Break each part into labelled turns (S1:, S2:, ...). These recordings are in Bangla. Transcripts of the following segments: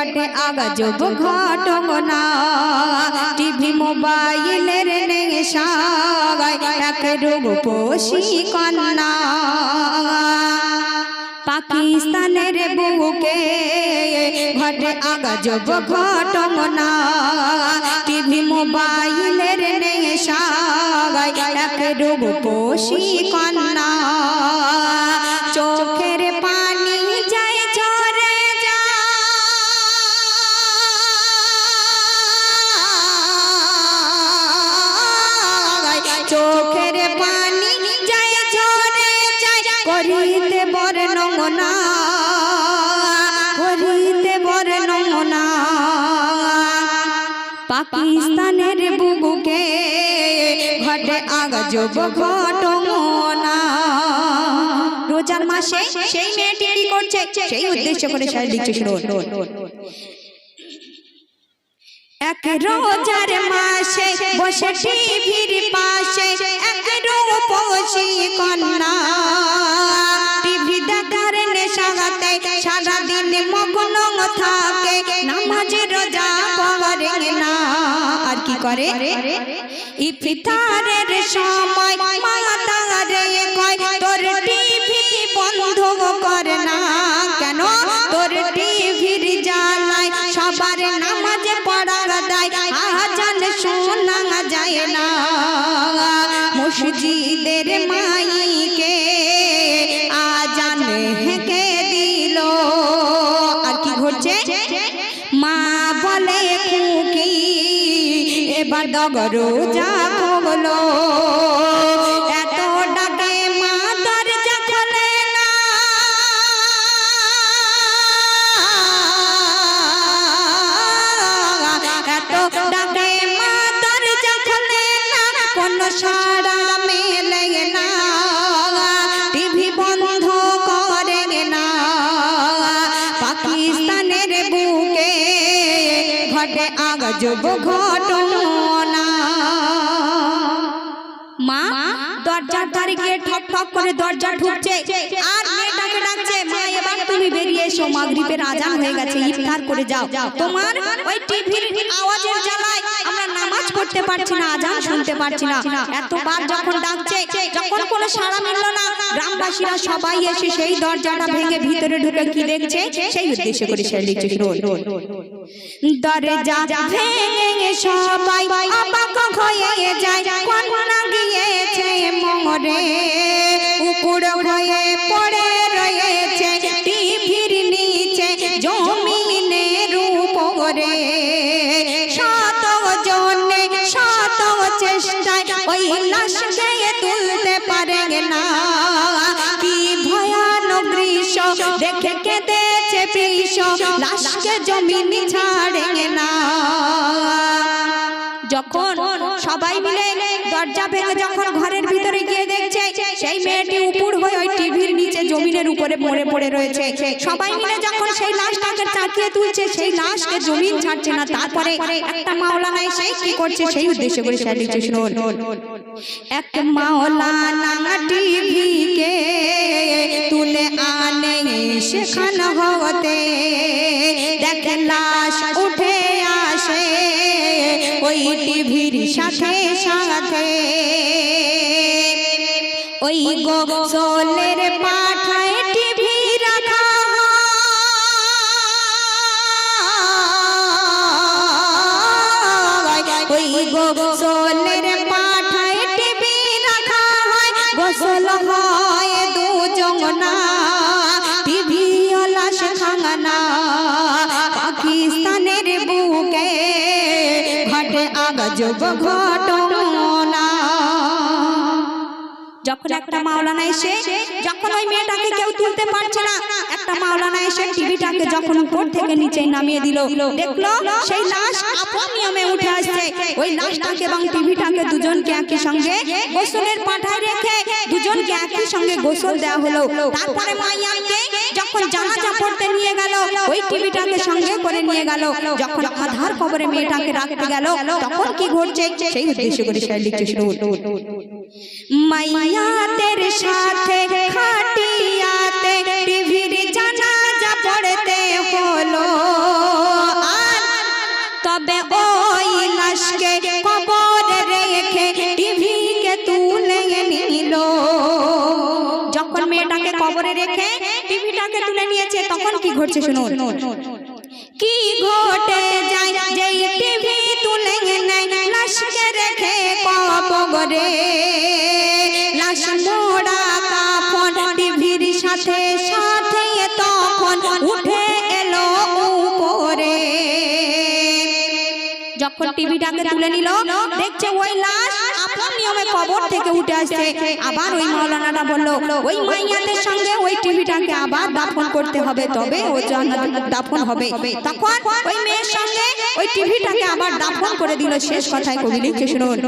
S1: ঘটে আগাজব ঘটনা। টিভি মোবাইলের নেশায় এক রোগ পোষী কন্যা। পাকিস্তানের বুকে ঘটে আগাজব ঘটনা। টিভি মোবাইলের নেশায় এক রোগ পোষী কন্যা। চোখের পানি যায় ঝরে যায়। করিতে বর্ণনা করিতে বর্ণনা পাকিস্তানের বুকে ঘটে আগাজব ঘটনা রোজার মাসে সেই মেয়েটি করছে? সেই উদ্দেশ্য করে লিখছে শুনুন এক রোজার মাসে বসে টিভির পাশে, এক রূপসী কন্যা। টিভি দেখার নেশাতে সারাদিন মগ্ন থাকে, নামাজ রোজা করে না। আর কি করে? ইফতারের সময় মাতারে কয় ডগর যা মা, দরজার ধারে গিয়ে ঠক ঠক করে দরজা ঢুকছে। আর মেয়েটাকে ডাকছে, মা, এবার তুমি বেরিয়ে এসো, মাগরিবের আজান হয়ে গেছে, ইফতার করে যাও। তোমার ওই টিভির আওয়াজের জ্বালায় আমরা নামাজ পড়তে পারছি না, আজান শুনতে পারছি না। এতবার যখন ডাকছে, যখন কোনো সাড়া মিলল না, গ্রামবাসীরা সবাই এসে সেই দরজাটা ভেঙে ভিতরে ঢুকে কি দেখছে? সেই উদ্দেশ্য করে সে লিখছে দরজা ভেঙে সবাই অবাক হয়ে যায়। মরে উকুড় হয়ে পড়ে রয়েছে, টিভির নিচে জমিনের উপরে শত জনে শত চেষ্টায় ওই লাশকে তুলতে পারে না। কি ভয়ানক দৃশ্য দেখে কেঁদেছে বিষ লাশকে জমিন ছাড়ে না। যখন সবাই মিলে দরজা ভেঙে যখন ঘরের ভিতরে গিয়ে দেখছে, সেই মেয়েটি উপর হয়ে ওই টিভির নিচে জমিনের উপরে পড়ে পড়ে রয়েছে। সবাই মিলে যখন সেই লাশটাকে চাকিয়ে তুলছে, সেই লাশকে জমিন ছাড়ছে না, তারপরে একটা মাওলানা এসে কি করছে? সেই উদ্দেশ্য করে সে লিখছে শুনুন এক মাওলানা টিভিকে তুলে আনে সেখান হতে দেখে লাশ উঠে আসে। ওই টিভির সাথে সাথে, ওই গোসলের পাঠায় টিভি রাখা ওই গোসলের পাঠায় টিভি রাখা হয়। গোসল হয় দুজনা টিভি লাশ খাঙানা পাকিস্তানের বুকে যখন একটা মাওলানা এসে, যখন ওই মেয়েটাকে কেউ তুলতে পারছে না, একটা মাওলানা এসে টিভিটাকে যখন উপর থেকে নিচে নামিয়ে দিল, দেখল সেই লাশ নিয়মে উঠে আসছে। ওই লাশটাকে এবং টিভিটাকে দুজনকে একই সঙ্গে গোসলের পাঠায় রেখে দুজনকে একই সঙ্গে গোসল দেওয়া হলো। তারপরে মাইয়াকে যখন জানাজা পড়তে নিয়ে গেল, ওই টিভিটাকে সঙ্গে করে নিয়ে গেল। যখন আধার কবরে মেয়েটাকে রাখতে গেল, তখন কি ঘটছে? সেই উদ্দেশ্য করে সে লিখছে শুনুন মাইয়াতের সাথে খাটিয়াতে তখন কি ঘটছে শুনুন কি ঘটে যায় যেই টিভি তুলে নেয় লাশকে রেখে কবরে লাশ মোড়া কাফন টিভির সাথে সাথে তখন উঠে এলো উপরে। যখন টিভিটাকে তুলে নিল দেখছে ওই লাশ আসছে আবার ওই মাওলানাটা বলল ওই মাইয়াদের সঙ্গে ওই টিভিটাকে আবার দাফন করতে হবে তবে ও দাফন হবে। তখন ওই মেয়ের সঙ্গে ওই টিভিটাকে আবার দাফন করে দিল শেষ কথায় কবি লিখছে শুনুন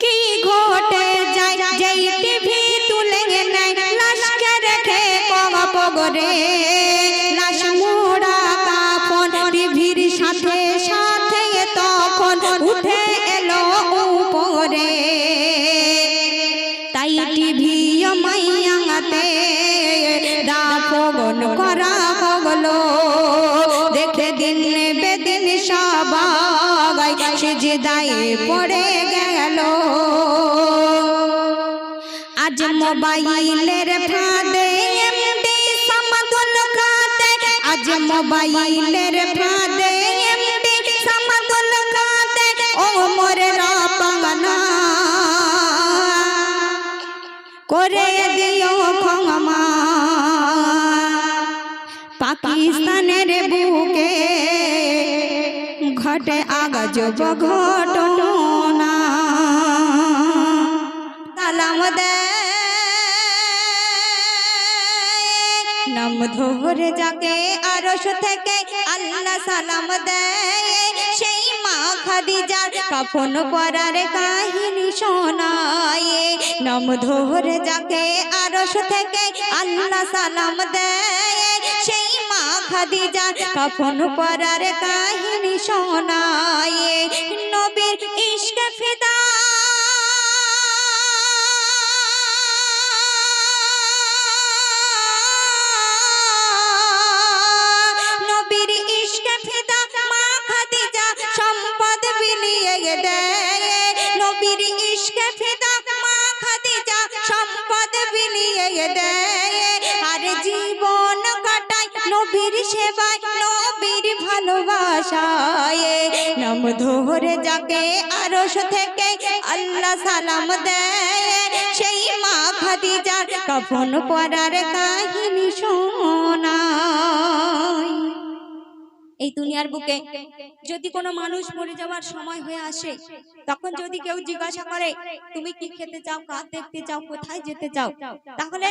S1: কি ঘটে যায় যেই টিভি তুলে নেয় লাশকে রেখে কবরে লাশ মোড়া কাফন টিভির সাথে সাথে তখন উঠে এলো উপরে। করা হলো। দেখে দিন বেদিন সবাই সেজদায় পড়ে গেল। আজ মোবাইলের ফাঁদে এমডি সামাদুল খাতে আজ মোবাইলের ফাঁদে এমডি সামাদুল খাতে ও মোরে রাপানা। করে দিও ক্ষমা। পাকিস্তানের বুকে ঘটে আগাজব ঘটনা সালাম দে নাম ধরে যাকে আরশ থেকে আল্লাহ সালাম দেয় সেই মা খাদিজার কাফন পরার কাহিনী শোনায়। নাম ধরে যাকে আরশ থেকে আল্লাহ সালাম দেয়। মা খাদিজার কাফন পরার কাহিনী শোনায়, নবীর ইশক ফিদা। নবীর ইশকে ফিদা মা খাদিজা সম্পদ বিলিয়ে দেয়, নবীর ইশকে ফিদা খাদিজা সম্পদ বিলিয়ে দেয়, আর কাটায় নবীর সেবায়, নবীর ভালোবাসায়। নাম ধরে যাকে আরশ থেকে আল্লাহ সালাম দেয়। সেই মা খাদিজার কখন পরার কাহিনী শোনায়। এই দুনিয়ার বুকে যদি কোনো মানুষ মরে যাওয়ার সময় হয়ে আসে তখন যদি কেউ জিজ্ঞাসা করে তুমি কি খেতে চাও কার দেখতে চাও কোথায় যেতে চাও? তাহলে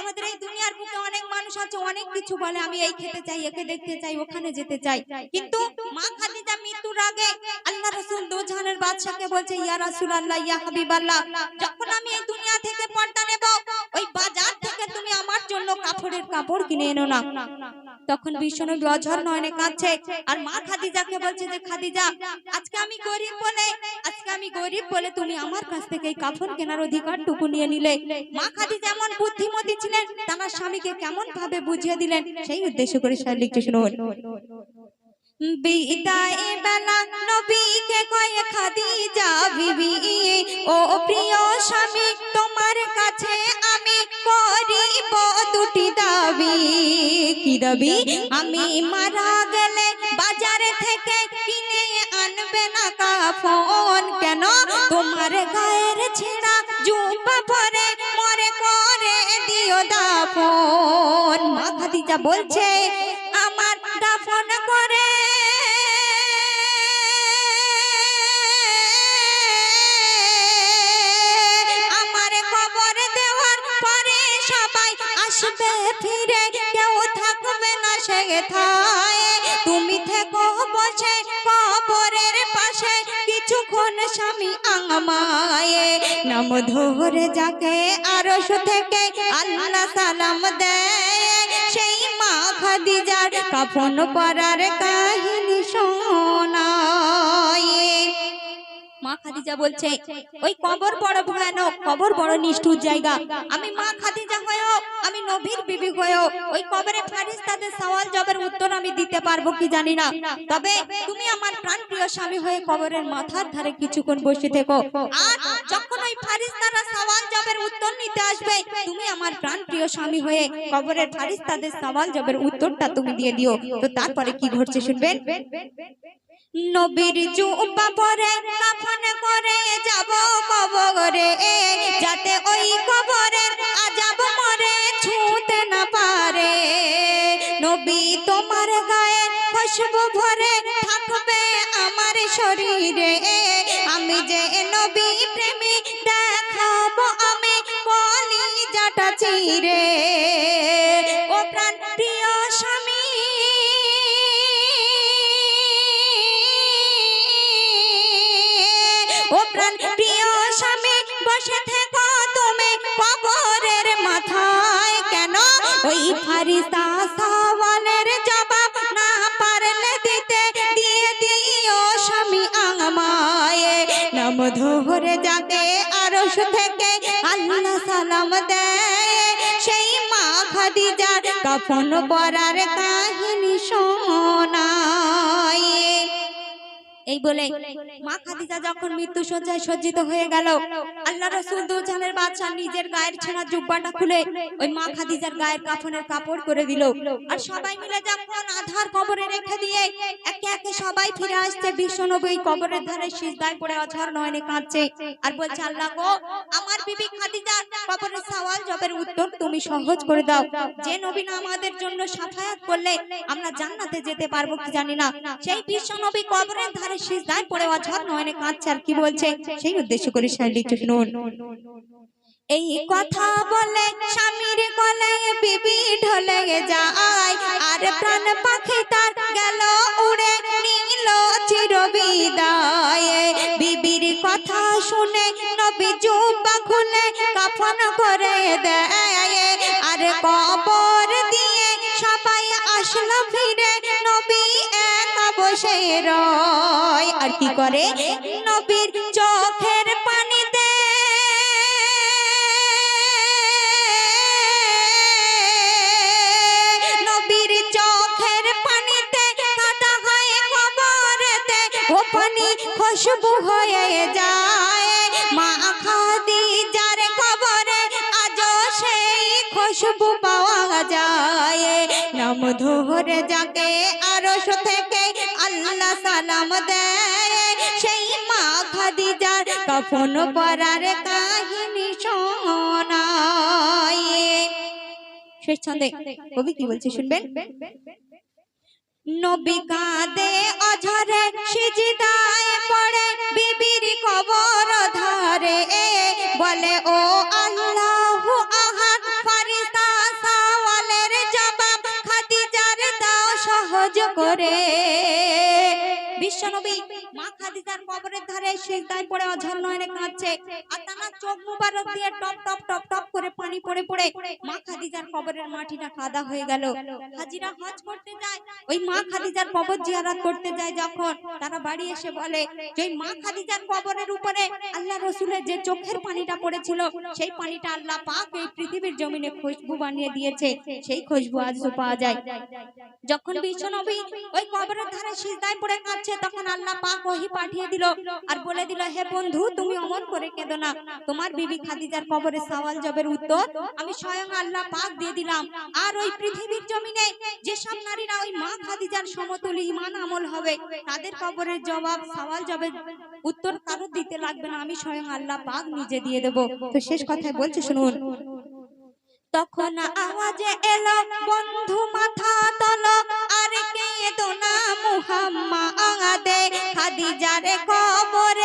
S1: আমাদের এই দুনিয়ার বুকে অনেক মানুষ আছে অনেক কিছু বলে আমি এই খেতে চাই একে দেখতে চাই ওখানে যেতে চাই। কিন্তু মা খাদিজা মৃত্যুর আগে আল্লাহ রাসূল দোজাহানের বাদশাকে বলছে ইয়া রাসূলুল্লাহ ইয়া হাবিবাল্লাহ যখন আমি এই দুনিয়া থেকে পর্দা নেব ওই বাজার থেকে তুমি আমার জন্য কাপড়ের কাপড় কিনে এনো না। তখন বিষ্ণু অঝর নয়নে কাঁদছে। আর মা খাদিজাকে বলছে যে, খাদিজা, আজকে আমি গরিব বলে, আজকে আমি গরিব বলে তুমি আমার কাছ থেকে এই কাফন কেনার অধিকার টুকু নিয়ে নিলে। মা খাদিজা এমন বুদ্ধিমতী ছিলেন, তার স্বামীকে কেমন ভাবে বুঝিয়ে দিলেন? সেই উদ্দেশ্য করে লিখতে শুনুন বিদায় বেলা নবীকে কয়ে, খাদিজা বিবি, ও প্রিয় স্বামী, তোমার কাছে আমি করিব দুটি দাবি। কি দাবি? আমি মারা গেলে বাজার থেকে কিনে আনবে না কাফন। কেন? তোমার গায়ের ছেঁড়া জুব্বা পরে মরে করে দিও দাফন। মা খাদিজা বলছে, আমার দাফন করে না সে থায় তুমি থেকো বসে কবরের পাশে, কিছুক্ষণ স্বামী আমায়। নাম ধরে যাকে আরশ থেকে আল্লাহ সালাম দেয়। সেই মা খাদিজার কাফন পরার কাহিনী শোনায়। মা খাদিজা বলছে ওই কবর বড় ভয়ানক কবর বড় নিষ্ঠুর জায়গা। আমি মা খাদিজা হয়েও আমি নবীর বিবি হয়েও ওই কবরে ফারিস্তাদের সওয়াল জবের উত্তর আমি দিতে পারব কি জানি না। তবে তুমি আমার প্রাণ প্রিয় স্বামী হয়ে কবরের মাথার ধারে কিছুক্ষণ বসে থেকো। আর যখন ওই ফারিস্তারা সওয়াল জবের উত্তর নিতে আসবে তুমি আমার প্রাণ প্রিয় স্বামী হয়ে কবরের ফারিস্তাদের সওয়াল জবের উত্তরটা তুমি দিয়ে দিও। তো তারপরে কি ঘটছে শুনবেন? নবীর জুব্বা পরে কাফন করে যাব কবরে। যাতে ওই কবরের আজাব মরে, ছুঁতে না পারে। নবী তোমার গায়ে খুশবু ভরে থাকবে আমার শরীরে। আমি যে নবী প্রেমী, দেখাবো আমি কলি জাটা চিরে। ফারিস্তা সওয়ালের জবাব না পারলে দিতে দিয়ে দিও স্বামী আমায়। নাম ধরে যাতে আরশ থেকে আল্লাহ সালাম দেয়। সেই মা খাদিজার কখন পরার কাহিনী শোনায় এই বলে মা খাদিজা যখন মৃত্যু সজ্জায় সজ্জিত হয়ে গেল, আল্লাহ রসুল দুজানের বাদশাহ নিজের গায়ের ছেঁড়া জুব্বাটা খুলে ওই মা খাদিজার গায়ের কাফনের কাপড় করে দিল। আর সবাই মিলে যখন আধার কবরে রেখে দিয়ে একে একে সবাই ফিরে আসছে, বিশ্বনবী কবরের ধারে সিজদায় পড়ে অঝর নয়নে কাঁদছে আর বলছে, আল্লাহ গো, আমার বিবি খাদিজা, কবরের সওয়াল জবের উত্তর তুমি সহজ করে দাও। যে নবী না আমাদের জন্য সাফায়াত করলে আমরা জান্নাতে যেতে পারব কি জানি না। সেই বিশ্বনবী কবরের ধারে সিজদায় পড়ে অঝর নয়নে কাঁদছে আর কি বলছে? সেই উদ্দেশ্য করে শারীরিক শুনুন এই কথা বলে স্বামীর গলে বিবি ঢলে যায়, আর প্রাণ পাখি তার গেল বসে রয়। আর কি করে? নবীর চোখের পানিতে। নবীর চোখের পানিতে কাদা হয় কবরেতে। ও পানি খুশবু হয়ে যায়। মা খাদিজার ধরে যাকে আরশ থেকে আল্লাহ সালাম দেয়, সেই মা খাদিজার কফন পরার কাহিনী শোনায়। শেষ ছন্দে কবি কি বলছে শুনবেন? নবী কাঁদে অঝরে, সিজদায় পড়ে, বিবির কবর ধরে। বলে, ও আল্লাহ করে বিশ্বনবী মা খাদিজার কবরের ধারে পড়ে অঝর নয়নে কাঁদছে। আর চোখ মুবারক দিয়ে টপ টপ টপ টপ করে পানি পড়ে পড়ে মা খাদিজার কবরের মাটিটা কাদা হয়ে গেল। হাজিরা হজ করতে যায়। ওই মা খাদিজার কবর করতে যায় যখন। তারা বাড়ি এসে বলে, যে মা খাদিজার কবরের উপরে আল্লাহ রসুলের যে চোখের পানিটা পড়েছিল, সেই পানিটা আল্লাহ পাক এই পৃথিবীর জমিনে খুশবু বানিয়ে দিয়েছে। সেই খুশবু আজও পাওয়া যায়। যখন বিশ্বনবী ওই কবরের ধারে সিজদায় পড়ে কাঁদছে তখন আল্লাহ পাক ওহি পাঠিয়ে দিল আর বলে দিল, হে বন্ধু, তুমি অমন করে কেঁদো না। তোমার বিবি খাদিজার কবরে সওয়াল জবের উত্তর, আমি স্বয়ং আল্লাহ পাক দিয়ে দিলাম। আর ওই পৃথিবীর জমিনে যেসব নারীরা ওই মা খাদিজার সমতুল ইমান আমল হবে, তাদের কবরের জবাব, সওয়াল জবের উত্তর কারও দিতে লাগবে না। আমি স্বয়ং আল্লাহ পাক নিজে দিয়ে দেব। তো শেষ কথায় বলছে, শুনুন তখন আওয়াজে এলো বন্ধু মাথা তল আর কে তো দোনা মুহাম্মাদে? খাদিজারে কবরের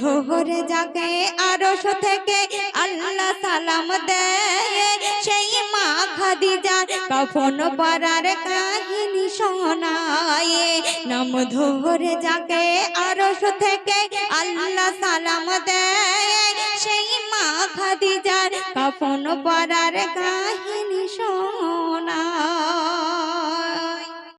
S1: ধরে যাকে আরশ থেকে আল্লাহ সালাম দেয়। সেই মা খাদি খাদিজার কফন পরার কাহিনী শোনায়। নাম ধরে যাকে আরশ থেকে আল্লাহ সালাম দেয়। সেই মা খাদি খাদিজার কফন পরার কাহিনী